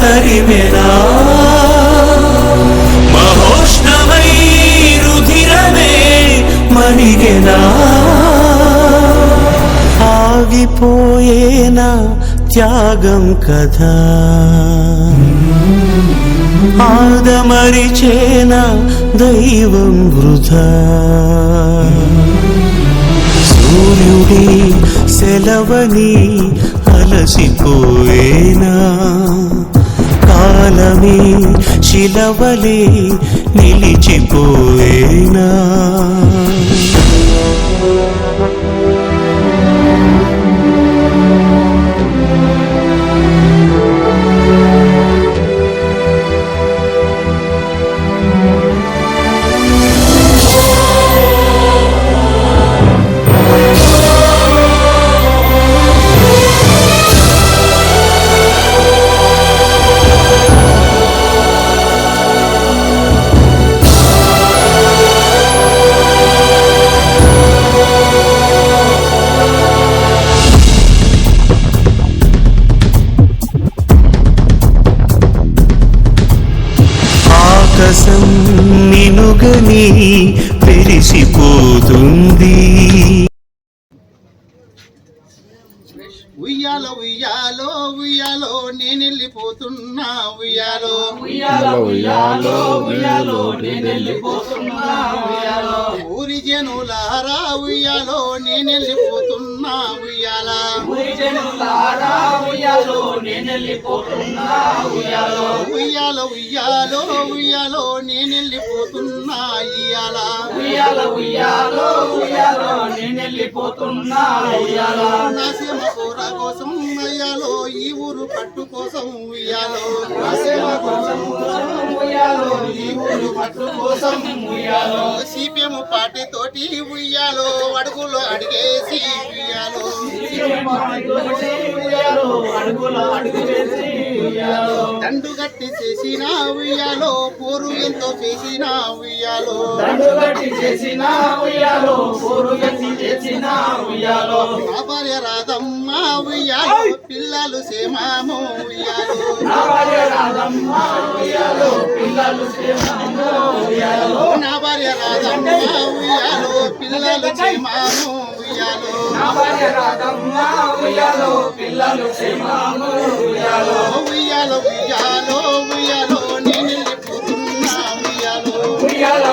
తరిమెనా మహోష్ణమై రుధిరమే మణిగెనా ఆగిపోయేనా త్యాగం కదా ఆదమరిచేన దైవం వృధా. సూర్యుడి సెలవని అలసిపోయేనా. నిలవలే నిలిచిపోయేనా? పెరిసిపోతుంది ఉయ్యాలో ఉయ్యాలో ఉయ్యాలో నేను వెళ్ళిపోతున్నా ఉయ్యాలో. ఉయ్యాలో ఉయ్యాలో ఉయ్యాలో నేను వెళ్ళిపోతున్నా ఉయ్యాలో. ఊరి జనులారా ఉయ్యాలో నేను వెళ్ళిపోతున్నా ఉయ్యాల. ఊరి జనులారా ఉయ్యాలో నేను వెళ్ళిపోతున్నా ఉయ్యాలో. ఉయ్యాలో ఉయ్యాలో ఉయ్యాలో నేను వెళ్ళిపోతున్నా ఇయ్యాల. ఉయ్యాలో ఉయ్యాలో ఉయ్యాలో నేను వెళ్ళిపోతున్నా ఉయ్యాలో నా కోసం ఈ ఊరు పట్టు కోసం ఉయ్యాలో ఈ ఊరు పట్టు కోసం ఉయ్యాలో. సిపిఎం పార్టీ తోటి ఉయ్యాలో అడుగులో అడిగేసి ఉయ్యాలో. దండు గట్టి చేసిన ఉయ్యాలో పోరు ఎంతో చేసిన ఉయ్యాలో. దండు గట్టి చేసిన ఉయ్యాలో పోరు గట్టి చేసిన ఉయ్యాలో నా భార్య రాధమ్మ ఉయ్యాలో పిల్లలు సేమాము ఉయ్యాలో నా భార్య రాధమ్మ ఉయ్యాలో పిల్లలు క్షేమము ఉయ్యాలో నా భార్య రాధమ్మ ఉయ్యాలో పిల్లలు సేమాము ఉయ్యాలో నా భార్య రాధమ్మ ఉయ్యాలో పిల్లలు ఉయ్యాలో ఉయ్యాలో ఉయ్యాలో ఉయ్యాలో నేను ఉయ్యాలో ఉయ్యాలో. ఉయ్యాలో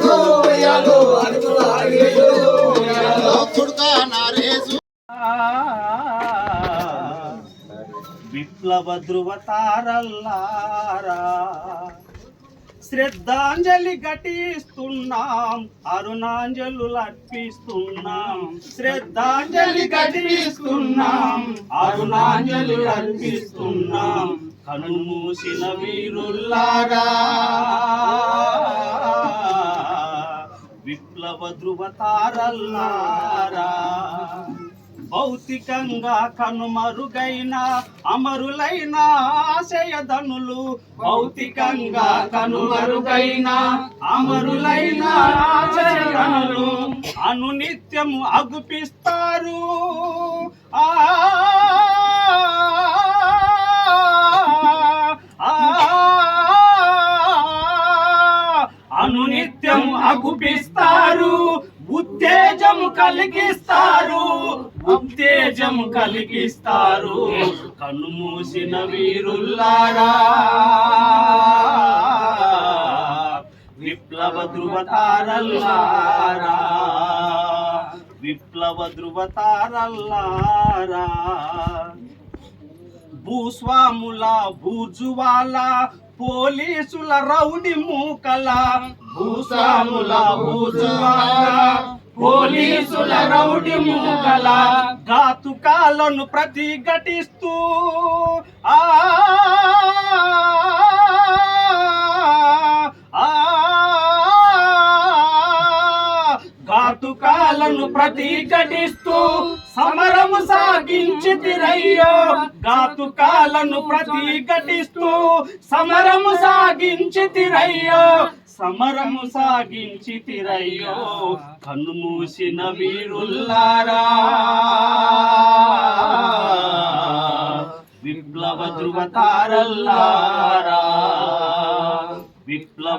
ఆకట్లకు ఉయ్యాలో అడుగులు విప్లవ ధృవతారల్లారా శ్రద్ధాంజలి ఘటిస్తున్నాం అరుణాంజలు అర్పిస్తున్నాం శ్రద్ధాంజలి ఘటిస్తున్నాం అరుణాంజలి అర్పిస్తున్నాం కనుమూసిన వీరుల్లారా. విప్లవ ధృవతారల్లారా భౌతికంగా కనుమరుగైన అమరులైన ఆశయధనులు భౌతికంగా కనుమరుగైన అమరులైన ఆశయధనులు అనునిత్యము అగుపిస్తారు. ఆ అగుపిస్తారు ఉత్తేజము కలిగిస్తారు ఉత్తేజము కలిగిస్తారు. కన్నుమూసిన వీరుల్లారా విప్లవ ధృవతారల్లారా విప్లవ ధృవతారల్లారా భూస్వాముల భూజువాల పోలీసుల రౌడి మూకల భూసాముల బూర్జువాల పోలీసుల రౌడి మూకల ఘాతుకాలను ప్రతిఘటిస్తూ ఆ ఘాతుకాలను ప్రతీకటిస్తూ సమరము సాగించితిరయ్యో. ఘాతుకాలను ప్రతీకటిస్తూ సమరము సాగించితిరయ్యో. సమరము సాగించితిరయ్యో. కన్నుమూసిన వీరుల్లారా. విప్లవ ధృవతారల్లారా విప్లవ